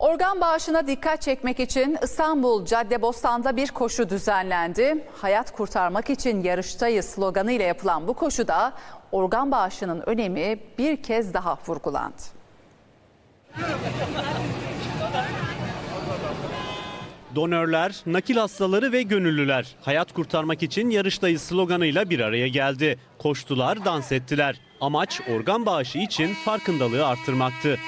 Organ bağışına dikkat çekmek için İstanbul Caddebostan'da bir koşu düzenlendi. Hayat kurtarmak için yarıştayız sloganıyla yapılan bu koşuda organ bağışının önemi bir kez daha vurgulandı. Donörler, nakil hastaları ve gönüllüler hayat kurtarmak için yarıştayız sloganıyla bir araya geldi. Koştular, dans ettiler. Amaç organ bağışı için farkındalığı arttırmaktı.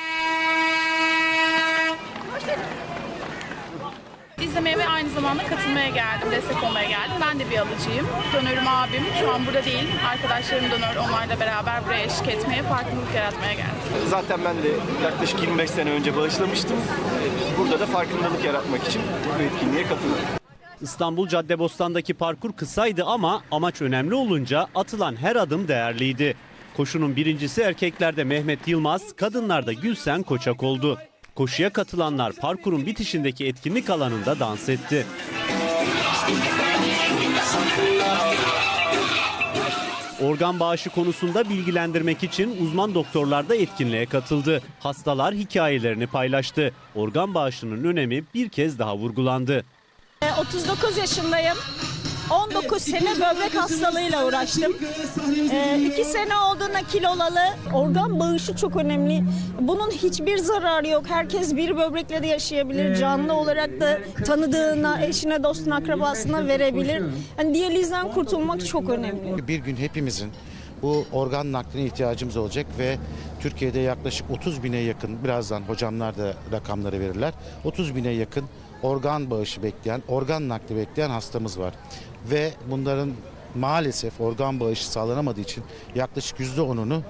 İzlemeye ve aynı zamanda katılmaya geldim, destek olmaya geldim. Ben de bir alıcıyım. Donörüm abim. Şu an burada değil. Arkadaşlarım donör. Onlarla beraber buraya eşlik etmeye, farkındalık yaratmaya geldim. Zaten ben de yaklaşık 25 sene önce bağışlamıştım. Burada da farkındalık yaratmak için bu etkinliğe katıldım. İstanbul Caddebostan'daki parkur kısaydı ama amaç önemli olunca atılan her adım değerliydi. Koşunun birincisi erkeklerde Mehmet Yılmaz, kadınlarda Gülsen Koçak oldu. Koşuya katılanlar parkurun bitişindeki etkinlik alanında dans etti. Organ bağışı konusunda bilgilendirmek için uzman doktorlar da etkinliğe katıldı. Hastalar hikayelerini paylaştı. Organ bağışının önemi bir kez daha vurgulandı. 39 yaşındayım. 19 sene böbrek hastalığıyla uğraştım. 2 sene oldu nakil olalı. Organ bağışı çok önemli. Bunun hiçbir zararı yok. Herkes bir böbrekle de yaşayabilir. Canlı olarak da tanıdığına, eşine, dostuna, akrabasına verebilir. Yani diyalizden kurtulmak çok önemli. Bir gün hepimizin bu organ nakline ihtiyacımız olacak ve Türkiye'de yaklaşık 30 bine yakın, birazdan hocamlar da rakamları verirler, 30 bine yakın organ bağışı bekleyen, organ nakli bekleyen hastamız var. Ve bunların maalesef organ bağışı sağlanamadığı için yaklaşık %10'unu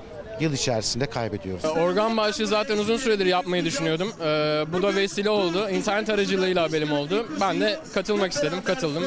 yıl içerisinde kaybediyoruz. Organ bağışı zaten uzun süredir yapmayı düşünüyordum. Ee, bu da vesile oldu. İnternet aracılığıyla haberim oldu. Ben de katılmak istedim, katıldım.